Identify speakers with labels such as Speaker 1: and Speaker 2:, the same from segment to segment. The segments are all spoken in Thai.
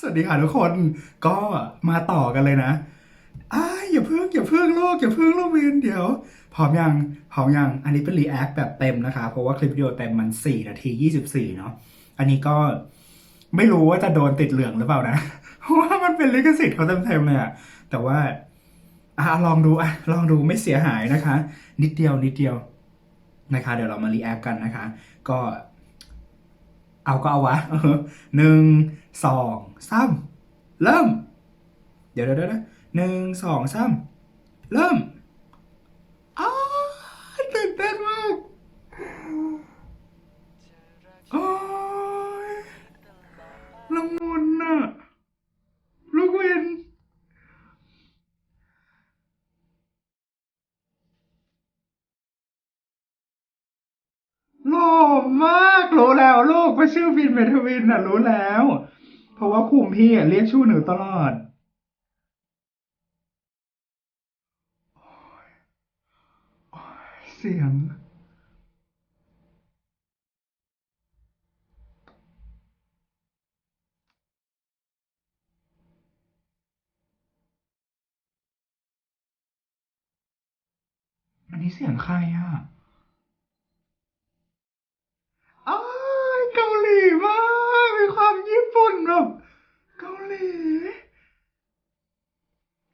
Speaker 1: สวัสดีค่ะทุกคนก็มาต่อกันเลยนะอ้ายอย่าเพิ่งอย่าเพิ่งโลกอย่าเพิ่งโลกเวียนเดี๋ยวพร้อมยังพร้อมยังอันนี้เป็นรีแอคแบบเต็มนะคะ เพราะว่าคลิปวิดีโอเต็มมัน 4 นาที 24 เนาะอันนี้ก็ไม่รู้ว่าจะโดนติดเหลืองหรือเปล่านะ เพราะว่ามันเป็นลิขสิทธิ์เขาเต็มๆเลยอะแต่ว่าอะลองดูอะลองดูไม่เสียหายนะคะ นิดเดียวนิดเดียวนะคะ เดี๋ยวเรามารีแอคกันนะคะ ก็เอาก็เอาวะหนึ่ง สองสามเริ่ม เดี๋ยวเดี๋ยวนะหนึ่งสองสามเริ่มอ้าตื่นเต้นมากโอ้ยละมุนน่ะลูกวินหล่อมาก รู้แล้วลูกว่าชื่อวินเมทวินน่ะ รู้แล้ว เพราะว่าคุมพี่เรียกชื่อหนูตลอด เสียง อันนี้เสียงใครอะ อ้ายเกาหลีมาก มีความญี่ปุ่นแบบเกาหลี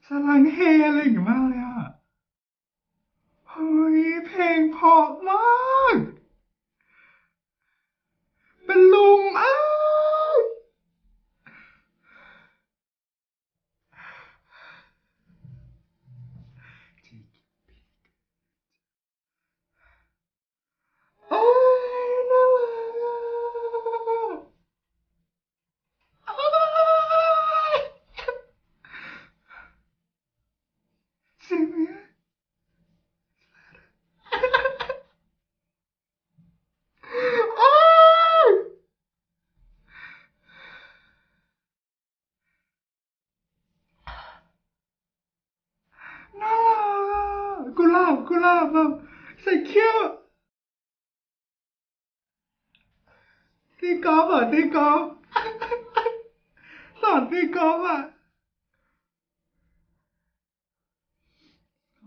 Speaker 1: สลังเฮอะไรอย่างเงี้ยมากเลยอะ เฮ้ยเพลงเพราะมาก เป็นลุงอ้ายโอ้ยน่ารักอะอ้ายเสียงเนี้ย อ้ายน่ารักอะกุหลาบกุหลาบแบบใส่เขี้ยว ตีกอล์ฟเหรอตีกอล์ฟสอนตีกอล์ฟอะ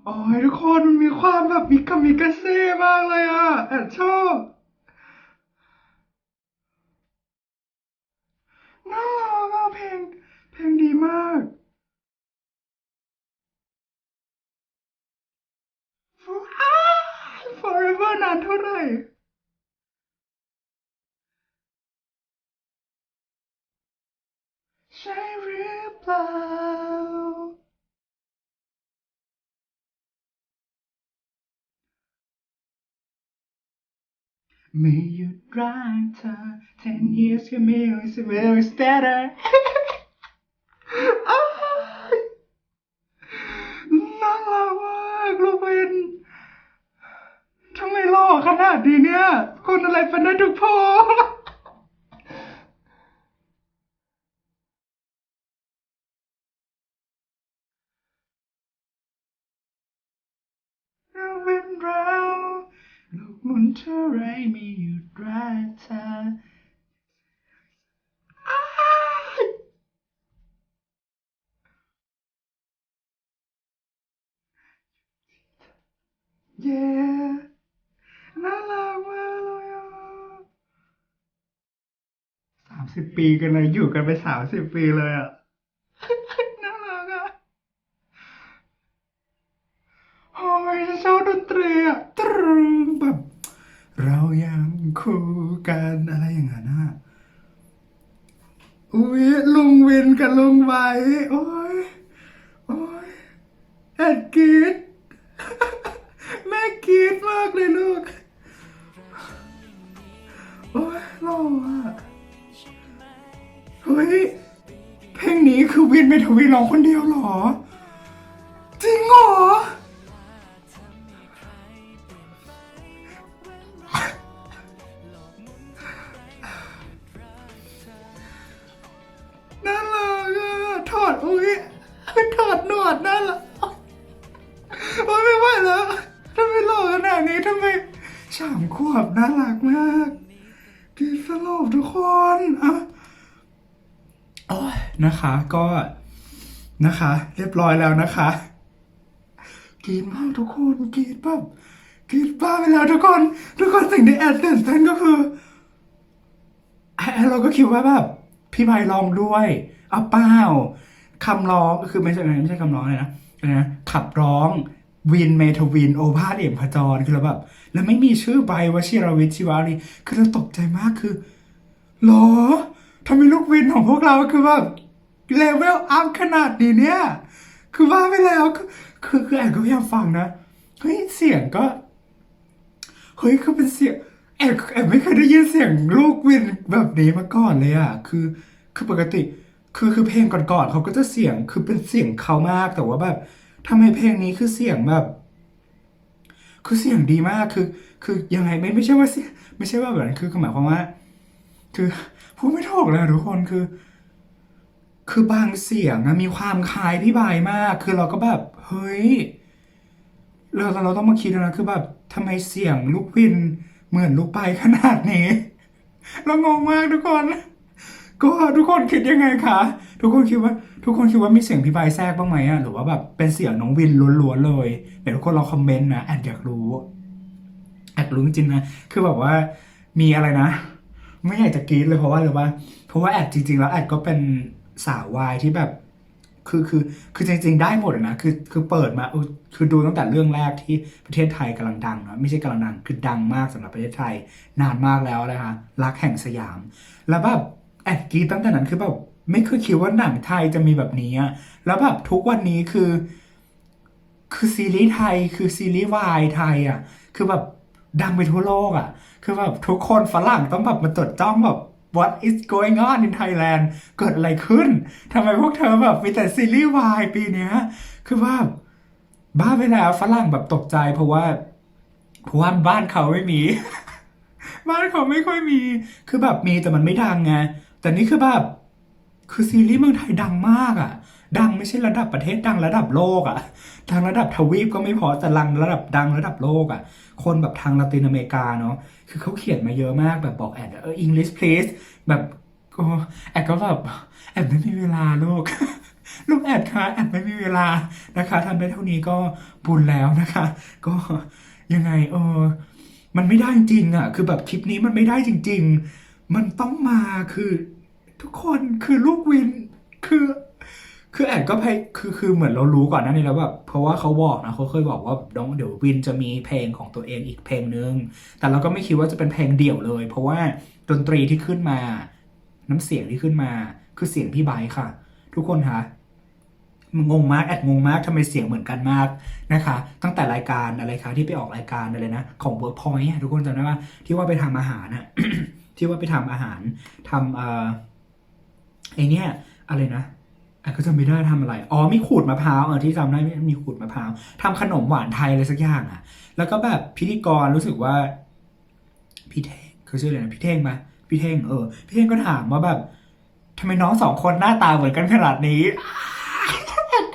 Speaker 1: โอ้ยทุกคนมันมีความแบบมิกามิกาเซ่มากเลยอะแอบชอบน่ารักอะเพลง เพลงดีมากอ้า forever นานเท่าไหร่ ไม่หยุดรักเธอ ten years ก็ไม่รู้สึก will better อ้ายน่ารักมากลูกเป็นทำไมหล่อขนาดนี้เนี่ย คนอะไรเป็นได้ทุกโพ ลูกหมุนเท่าไรไม่หยุดรักเธออ้ายเย้น่ารักมากเลยอะสามสิบปีกันเลยอยู่กันไปสามสิบปีเลยอะ น่ารักอะโอ้ยชอบดนตรีอะตรึงแบบ เรายัง คู่กันอะไรอย่างนั้นอะอุ้ยลุงวินกับลุงไว้โอ้ยโอ้ยแอดกรีดแม่กรีดมากเลยลูก โอ้ยหล่ออะเฮ้ยเพลงนี้คือวินเมทวีร้องคนเดียวหรอ นะคะ ก็นะคะ เรียบร้อยแล้วนะคะกรีดมากทุกคนกรีดแบบกรีดบ้าไปแล้วทุกคน ทุกคนสิ่งที่แอดตื่นเต้นก็คือแอดเราก็คิดว่าแบบพี่ไพลองด้วยเอาเปล่าคำร้องก็คือไม่ใช่ไม่ใช่คำร้องเลยนะนะขับร้องวินเมทวินโอภาสเอี่ยมพจรคือเราแบบแล้วไม่มีชื่อใบวชิรวิทย์ชิวารีคือเราตกใจมากคือหรอทำไมลูกวินของพวกเราคือแบบ เลเวลอัพขนาดนี้เนี่ย คือว่าไปแล้ว คือคือแอบก็พยายามฟังนะเฮ้ยเสียงก็เฮ้ยคือเป็นเสียงแอบแอบไม่เคยได้ยินเสียงลูกวินแบบนี้มาก่อนเลยอะคือคือปกติ คือคือเพลงก่อนๆเขาก็จะเสียงคือเป็นเสียงเขามากแต่ว่าแบบทำไมเพลงนี้คือเสียงแบบ คือเสียงดีมากคือ คือยังไงไม่ไม่ใช่ว่าเสียงไม่ใช่ว่าแบบนั้นคือหมายความว่า คือพูดไม่ถูกเลยทุกคนคือ คือบางเสียงอะมีความคล้ายพี่บายมาก คือเราก็แบบ เฮ้ย เราเราเราต้องมาคิดนะคือแบบทำไมเสียงลูกวินเหมือนลูกไปขนาดนี้ เรางงมากทุกคน ก็ทุกคนคิดยังไงคะทุกคนคิดว่า ทุกคนคิดว่ามีเสียงพี่บายแทรกบ้างไหมอะหรือว่าแบบเป็นเสียงน้องวินล้วนๆเลยเดี๋ยวทุกคนลองคอมเมนต์นะแอดอยากรู้แอดรู้จริงนะคือแบบว่ามีอะไรนะ ไม่อยากจะกรี๊ดเลยเพราะว่าหรือว่าเพราะว่าแอดจริงๆแล้วแอดก็เป็น สาววายที่แบบ คือคือคือจริง ๆ ได้หมดนะคือคือเปิดมาคือดูตั้งแต่เรื่องแรกที่ประเทศไทยกำลังดังเนอะไม่ใช่กำลังดังคือดังมากสำหรับประเทศไทย นานมากแล้วนะคะรักแห่งสยาม แล้วแบบแอดกีตั้งแต่นั้นคือแบบไม่เคยคิดว่าหนังไทยจะมีแบบนี้อะแล้วแบบทุกวันนี้คือ คือซีรีส์ไทยคือซีรีส์วายไทยอะ คือแบบดังไปทั่วโลกอะ คือแบบทุกคนฝรั่งต้องแบบมาจดจ้องแบบ what is going on in Thailand เกิดอะไรขึ้นทำไมพวกเธอแบบมีแต่ซีรีส์วายปีนี้คือว่าบ้าไปแล้วฝรั่งแบบตกใจเพราะว่าเพราะว่าบ้านเขาไม่มี บ้านเขาไม่ค่อยมี คือแบบมีแต่มันไม่ดังไงแต่นี่คือแบบคือซีรีส์เมืองไทยดังมากอะ ดังไม่ใช่ระดับประเทศดังระดับโลกอะทางระดับทวีปก็ไม่พอแต่ลังระดับดังระดับโลกอะ คนแบบทางละตินอเมริกาเนาะคือเขาเขียนมาเยอะมากแบบบอกแอดเออ English please แบบก็แอดก็แบบแอดไม่มีเวลาลูกลูกแอดคะแอดไม่มีเวลานะคะทำได้เท่านี้ก็บุญแล้วนะคะ ก็ยังไงเออมันไม่ได้จริงๆอะ คือแบบคลิปนี้มันไม่ได้จริง ๆ มันต้องมาคือ ทุกคนคือลูกวินคือ คือแอดก็ไปคือคือเหมือนเรารู้ก่อนหน้านี้แล้วแบบเพราะว่าเขาบอกนะเขาเคยบอกว่าน้องเดี๋ยววินจะมีเพลงของตัวเองอีกเพลงนึง แต่เราก็ไม่คิดว่าจะเป็นเพลงเดี่ยวเลย เพราะว่าดนตรีที่ขึ้นมา น้ำเสียงที่ขึ้นมา คือเสียงพี่ไบค่ะ ทุกคนคะงงมากแอดงงมากทำไมเสียงเหมือนกันมากนะคะ ตั้งแต่รายการอะไรคะที่ไปออกรายการอะไรนะ ของ Workpoint อะทุกคนจำได้ว่าที่ว่าไปทำอาหารอะที่ว่าไปทำอาหารทำเอ่อไอเนี้ยอะไรนะ อก็จะไม่ได้ทำอะไร อ๋อมีขูดมะพร้าวเออที่จำได้มีขูดมะพร้าวทำขนมหวานไทยอะไรสักอย่างอะ แล้วก็แบบพิธีกรรู้สึกว่า พี่เท่งคือชื่ออะไรนะพี่เท่งปะพี่เท่งเออพี่เท่งก็ถามว่าแบบทำไมน้องสองคนหน้าตาเหมือนกันขนาดนี้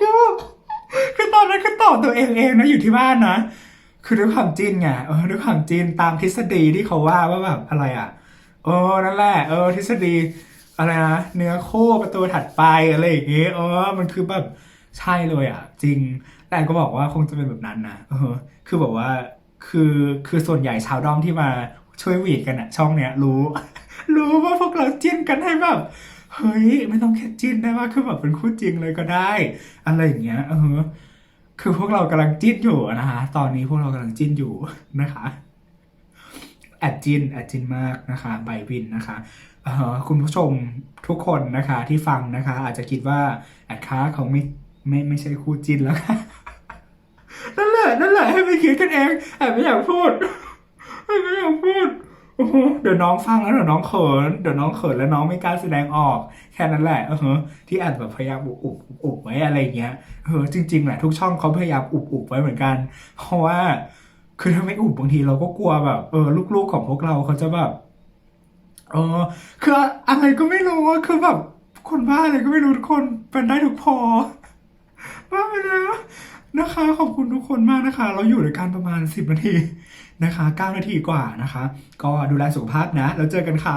Speaker 1: ก็คือตอนนั้นก็ตอบตัวเองเองนะอยู่ที่บ้านนะคือด้วยความจินไงเออด้วยความจินตามทฤษฎีที่เขาว่าว่าแบบอะไรอะเออนั่นแหละเออทฤษฎี อะไรนะเนื้อโคประตูถัดไปอะไรอย่างเงี้ยเออมันคือแบบใช่เลยอะ จริง แต่ก็บอกว่าคงจะเป็นแบบนั้นนะเออ คือแบบว่าคือคือส่วนใหญ่ชาวด้อมที่มาช่วยวีดกันอะช่องเนี้ยรู้ รู้ว่าพวกเราจิ้นกันให้แบบเฮ้ยไม่ต้องแค่จิ้นได้ว่าคือแบบเป็นคู่จริงเลยก็ได้ อะไรอย่างเงี้ย เออ คือพวกเรากำลังจิ้นอยู่นะคะตอนนี้พวกเรากำลังจิ้นอยู่นะคะแอดจินแอดจินมากนะคะใบวินนะคะ คุณผู้ชมทุกคนนะคะที่ฟังนะคะ อาจจะคิดว่าแอดค้าเขาไม่ไม่ไม่ใช่คู่จินแล้วค่ะนั่นแหละนั่นแหละให้ไปคิดกันเองแอบไม่อยากพูดแอบไม่อยากพูดเดี๋ยวน้องฟังแล้วเดี๋ยวน้องเขินเดี๋ยวน้องเขินแล้วน้องไม่กล้าแสดงออก แค่นั้นแหละเออที่อาจแบบพยายามอุบอุบอุบไว้อะไรเงี้ยเออจริงๆแหละทุกช่องเขาพยายามอุบอุบไว้เหมือนกัน เพราะว่า คือถ้าไม่อุบบางทีเราก็กลัวแบบเออลูกๆของพวกเราเขาจะแบบ อ๋อคืออะไรก็ไม่รู้ว่าคือแบบคนบ้าอะไรก็ไม่รู้ทุกคนเป็นได้ทุกพอบ้าไปแล้วนะคะ ขอบคุณทุกคนมากนะคะ เราอยู่ในการประมาณ 10 นาทีนะคะ 9 นาทีกว่านะคะ ก็ดูแลสุขภาพนะ แล้วเจอกันค่ะ